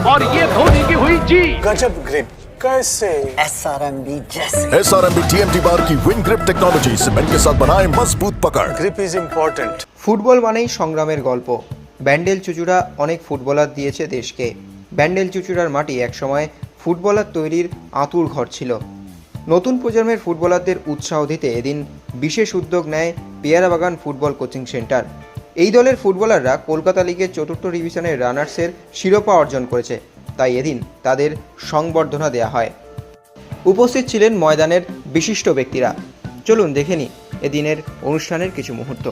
और ये धोनी की हुई जी गजब ग्रिप कैसे एसआरएमबी जैसे S R M B T M T bar की विन ग्रिप टेक्नोलॉजी सीमेंट के साथ बनाए मजबूत पकड़ ग्रिप इज इम्पोर्टेंट ফুটবল মানেই সংগ্রামের গল্প ব্যান্ডেল চুচুড়া অনেক ফুটবলার দিয়েছে দেশকে ব্যান্ডেল চুচুড়ার মাটি একসময় ফুটবলার তৈরির আঁতুর ঘর ছিল নতুন প্রজন্মের ফুটবলারদের উৎসাহ দিতে এদিন বিশেষ উদ্যোগ নেয় পেয়ারাবাগান ফুটবল কোচিং সেন্টার এই দলের ফুটবলাররা কলকাতা লিগের চতুর্থ ডিভিশনের রানার্সের শিরোপা অর্জন করেছে। তাই এদিন তাদের সংবর্ধনা দেওয়া হয়। উপস্থিত ছিলেন ময়দানের বিশিষ্ট ব্যক্তিরা। চলুন দেখে নিই এদিনের অনুষ্ঠানের কিছু মুহূর্ত।